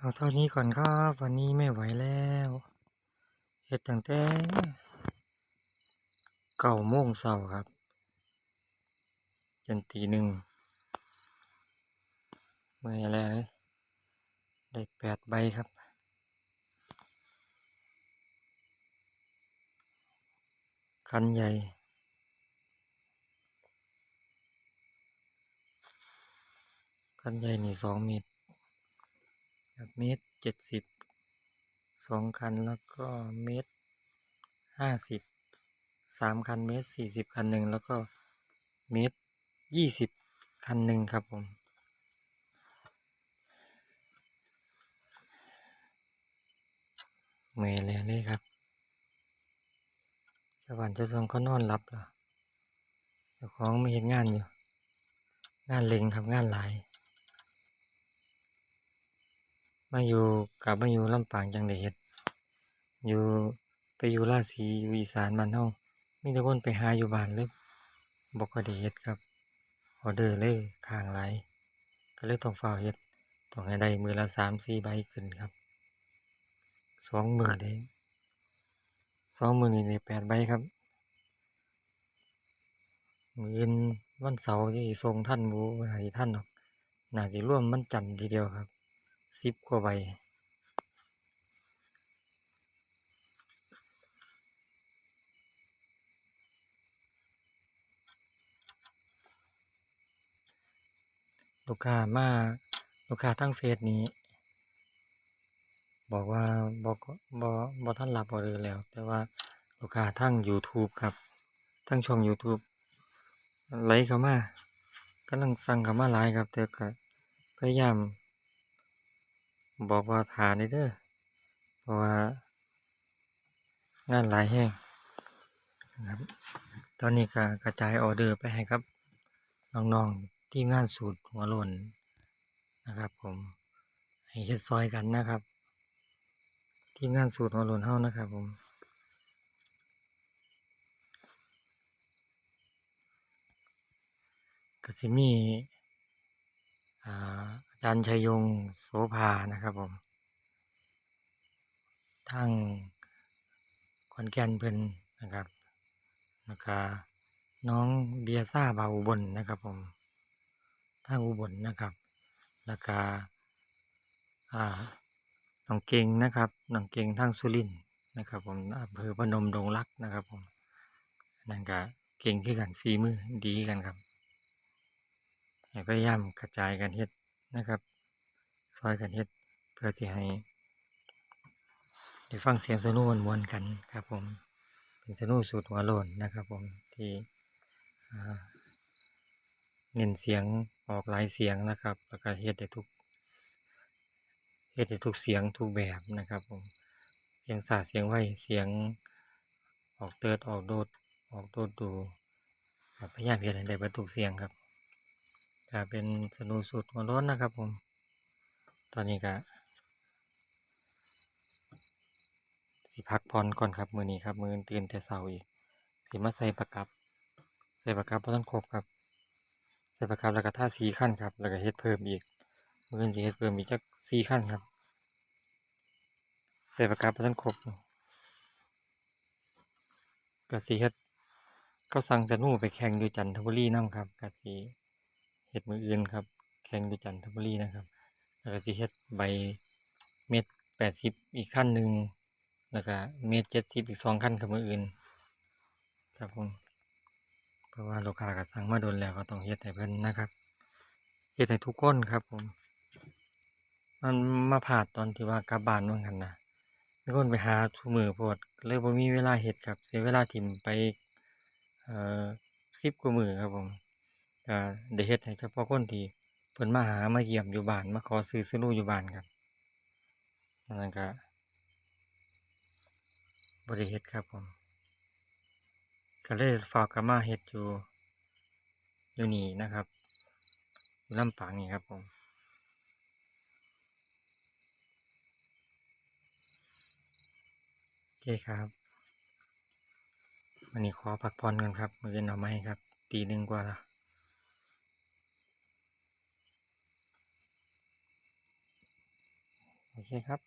เอาเท่านี้ก่อนครับวันนี้ไม่ไหวแล้วเฮ็ดตั้งแต่เก้าโมงเช้าครับ จนตีหนึ่งเมื่อยแล้วได้แปดใบครับคันใหญ่คันใหญ่นี่สองเมตร เมตรเจ็ดสิบสองคันแล้วก็เมตรห้าสิบสามคันเมตรสี่สิบคันหนึ่งแล้วก็เมตรยี่สิบคันหนึ่งครับผมเมื่อยแล้วเลยครับเจ้าบ้านเจ้าซองก็นอนหลับแล้วเจ้าของไม่เห็นงานอยู่ งานเล็งครับงานหลาย มาอยู่กับมาอยู่ลำปางจังได้เฮ็ดอยู่ไปอยู่ราศีอยู่อีสานบ้านเฮามีแต่คนไปหาอยู่บ้านเลยบ่ค่อยได้เฮ็ดครับออเดอร์เลยค้างหลายก็เลยต้องเฝ้าเฮ็ดต้องให้ได้มือละสามสี่ใบขึ้นครับสองมือได้สองมือนี่ได้แปดใบครับมืออึนวันเสาร์ที่ส่งท่านบ่ให้ท่านหรอกน่าสิรวมวันจันทีเดียวครับ สิบกว่าใบลูกค้ามาลูกค้าทั้งเฟซนี้ บอกว่าบอกบอบอท่านรับออเดอร์แล้ว แต่ว่าลูกค้าทั้ง YouTube ครับ ทั้งช่อง YouTube ไลค์เข้ามากำลังสั่งเข้ามาหลายครับแต่ก็พยายาม บอกว่าทานเด้อเพราะว่างานหลายแห้งนะครับตอนนี้ก็กระจายออเดอร์ไปให้ครับน้องๆที่งานสูตรหัวโลนนะครับผมให้เฮ็ดซอยกันนะครับ ที่งานสูตรหัวโลนเฮานะครับผมก็สิมี อาจารย์ชัยยงโสภานะครับผมทางขอนแก่นเพิ่นนะครับแล้วก็น้องเบียซ่าบาอุบลนะครับผมทางอุบลนะครับ แล้วก็อ่าน้องเก่งนะครับน้องเก่งทางสุรินนะครับผมอำเภอพนมดงรักนะครับผมนั่นก็เก่งคือกันฝีมือดีกันครับ ให้พยายามกระจายกันเฮ็ดนะครับซอยกันเฮ็ดเพื่อที่ให้ได้ฟังเสียงสนุมวนกันครับผมเป็นสนุสูตรหัวโลนนะครับผมที่เน้นเสียงออกหลายเสียงนะครับแล้วก็เฮ็ดได้ทุกเฮ็ดได้ทุกเสียงทุกแบบนะครับผมเสียงสาเสียงไหวเสียงออกเติร์ดออกโดดออกโดดดูพยายามเฮ็ดให้ได้เบิดทุกเสียงครับ ก็เป็นสนุสูตรหัวโล้นนะครับผม ตอนนี้ก็สิพักผ่อนก่อนครับมือนี้ครับ มือตื่นแต่เช้าอีกสิมาใส่ประกับ ใส่ประกับเพราะต้องครบครับ ใส่ประกับแล้วก็ท่าสีขั้นครับ แล้วก็เฮ็ดเพิ่มอีกมืออื่นสิเฮ็ดเพิ่มอีกจักสีขั้นครับ ใส่ประกับเพราะต้องครบก็สิเฮ็ดก็สั่งจะนู่ไปแข่งอยู่จันทบุรีนํครับก็สิ เฮ็ดมืออื่นครับ แข่งอยู่จันทบุรีนะครับ แล้วก็สิเฮ็ดใบเม็ดแปดสิบอีกขั้นหนึ่งแล้วก็เมตรเจ็ดสิบอีกสองขั้นกับมืออื่น ครับผมเพราะว่าลูกค้าก็สั่งมาโดนแล้วก็ต้องเฮ็ดให้เพิ่นนะครับเฮ็ดให้ทุกคนครับผม มันมาผ่าตอนที่ว่ากลับบ้านว่างั้นนะมีคนไปหาทุมือโพดเลยบ่มีเวลาเฮ็ดครับเสียเวลาถิ่มไปเอ่อสิบกว่ามือครับผม ก็ได้เฮ็ดให้เฉพาะคนที่เพิ่นมาหามาเยี่ยมอยู่บ้านมาขอซื้อซื้อนู่อยู่บ้านครับนั่นก็บริเฮ็ดครับผมก็เลยฝากกับมาเฮ็ดอยู่อยู่นี่นะครับอยู่ลำปางนี่ครับผมโอเคครับวันนี้ขอพักผ่อนกันครับมือหน่อไม้ครับตีหนึ่งกว่าแล้ว โอเคครับ